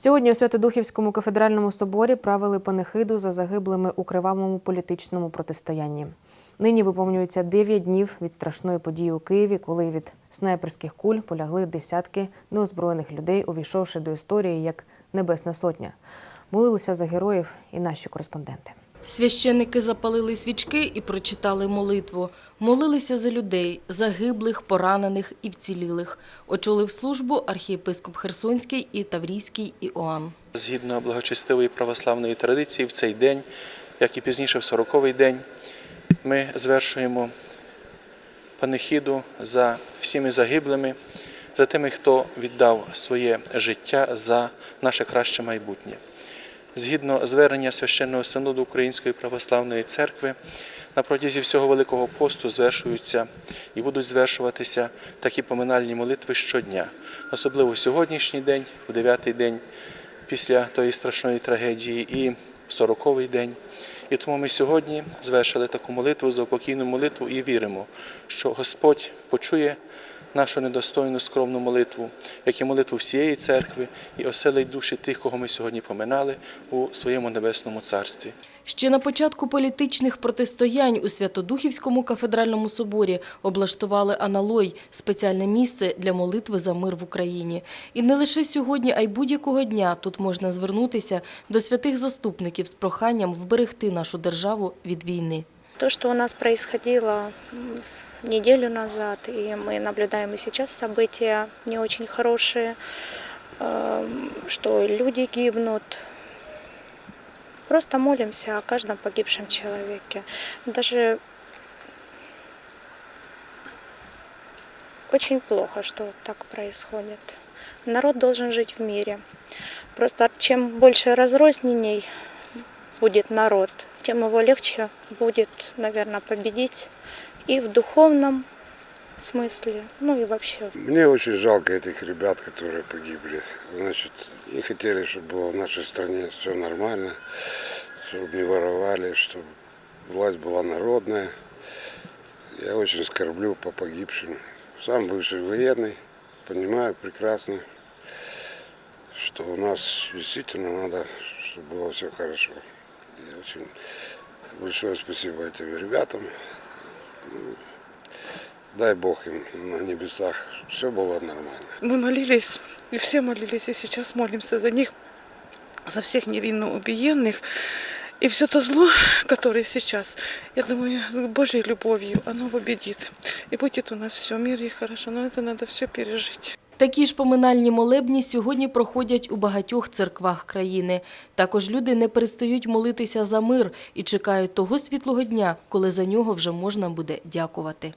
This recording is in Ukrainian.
Сьогодні у Святодухівському кафедральному соборі правили панихиду за загиблими у кривавому політичному протистоянні. Нині виповнюється 9 днів від страшної події у Києві, коли від снайперських куль полягли десятки неозброєних людей, увійшовши до історії як Небесна Сотня. Молилися за героїв і наші кореспонденти. Священники запалили свічки і прочитали молитву. Молилися за людей, загиблих, поранених і вцілілих. Очолив службу архієпископ Херсонський і Таврійський Іоанн. Згідно благочестивої православної традиції, в цей день, як і пізніше в 40-й день, ми звершуємо панихіду за всіми загиблими, за тими, хто віддав своє життя за наше краще майбутнє. Згідно звернення священного синоду Української православної церкви, на протязі всього Великого посту звершуються і будуть звершуватися такі поминальні молитви щодня, особливо сьогоднішній день, в дев'ятий день після тої страшної трагедії, і в сороковий день. І тому ми сьогодні звершили таку молитву, заупокійну молитву і віримо, що Господь почує нашу недостойну скромну молитву, як і молитву всієї церкви, і оселить душі тих, кого ми сьогодні поминали у своєму небесному царстві. Ще на початку політичних протистоянь у Святодухівському кафедральному соборі облаштували аналой – спеціальне місце для молитви за мир в Україні. І не лише сьогодні, а й будь-якого дня тут можна звернутися до святих заступників з проханням вберегти нашу державу від війни. То, что у нас происходило неделю назад, и мы наблюдаем и сейчас события не очень хорошие, эм, что люди гибнут. Просто молимся о каждом погибшем человеке. Даже очень плохо, что так происходит. Народ должен жить в мире. Просто чем больше разрозненней будет народ, тем его легче будет, наверное, победить и в духовном смысле, ну и вообще. Мне очень жалко этих ребят, которые погибли. Значит, не хотели, чтобы было в нашей стране все нормально, чтобы не воровали, чтобы власть была народная. Я очень скорблю по погибшим. Сам бывший военный, понимаю прекрасно, что у нас действительно надо, чтобы было все хорошо. И очень большое спасибо этим ребятам. Ну, Дай Бог им на небесах, все было нормально. Мы молились, и все молились, и сейчас молимся за них, за всех невинно убиенных. И все то зло, которое сейчас, я думаю, с Божьей любовью, оно победит. И будет у нас все в мире и хорошо, но это надо все пережить. Такі ж поминальні молебні сьогодні проходять у багатьох церквах країни. Також люди не перестають молитися за мир і чекають того світлого дня, коли за нього вже можна буде дякувати.